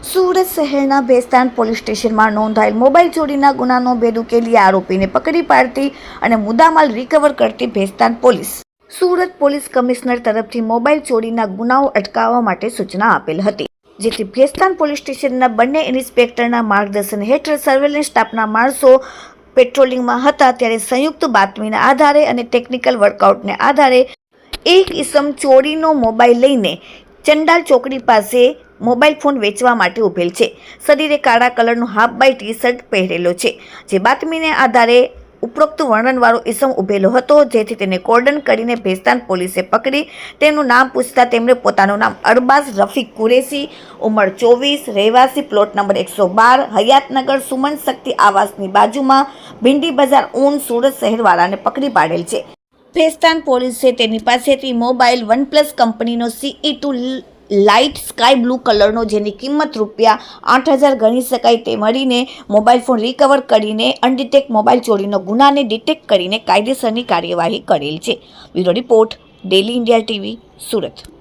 સુરત શહેરના ભેસ્તાન પોલીસ સ્ટેશનમાં નોંધાયેલ મોબાઈલ ચોરીના ગુનાનો ભેદ ઉકેલી આરોપીને પકડી પાડતી અને મુદ્દામાલ રિકવર કરતી Bhestan police. Surat police commissioner તરફથી મોબાઈલ ચોરીના ગુનાઓ અટકાવવા માટે સૂચના આપેલ હતી. જેથી ભેસ્તાન પોલીસ સ્ટેશનના બંને ઇન્સ્પેક્ટરના માર્ગદર્શન હેઠળ સર્વેલન્સ સ્ટાફના માણસો પેટ્રોલિંગમાં હતા ત્યારે સંયુક્ત બાતમીના આધારે અને ટેકનિકલ વર્કઆઉટને આધારે એક ઇસમ ચોરીનો મોબાઈલ લઈને ચંડાલ ચોકડી પાસે મોબાઈલ ફોન વેચવા માટે ઉભેલ છે. શરીરે કાળા કલરનું હાફ બાય ટી શર્ટ પહેરેલો છે. જે બાતમીને આધારે ઉપરોક્ત વર્ણનવાળો ઇસમ ઉભેલો હતો, જેથી તેને કોર્ડન કરીને ભેસ્તાન પોલીસે પકડી. તેનું નામ પૂછતા તેમણે પોતાનું નામ અરબાઝ રફીક કુરેશી, ઉંમર ચોવીસ, રહેવાસી પ્લોટ નંબર એકસો બાર, હયાતનગર સુમન શક્તિ આવાસની બાજુમાં ભીંડી બજાર ઊન સુરત શહેરવાળાને પકડી પાડેલ છે. ભેસ્તાન પોલીસે તેની પાસેથી મોબાઈલ વનપ્લસ કંપનીનો CE two lite sky blue કલરનો જેની કિંમત રૂપિયા આઠ હજાર ગણી શકાય તે મળીને મોબાઈલ ફોન રિકવર કરીને અનડિટેક મોબાઈલ ચોરીનો ગુનાને ડિટેક્ટ કરીને કાયદેસરની કાર્યવાહી કરેલ છે. Bureau report, daily India TV, Surat.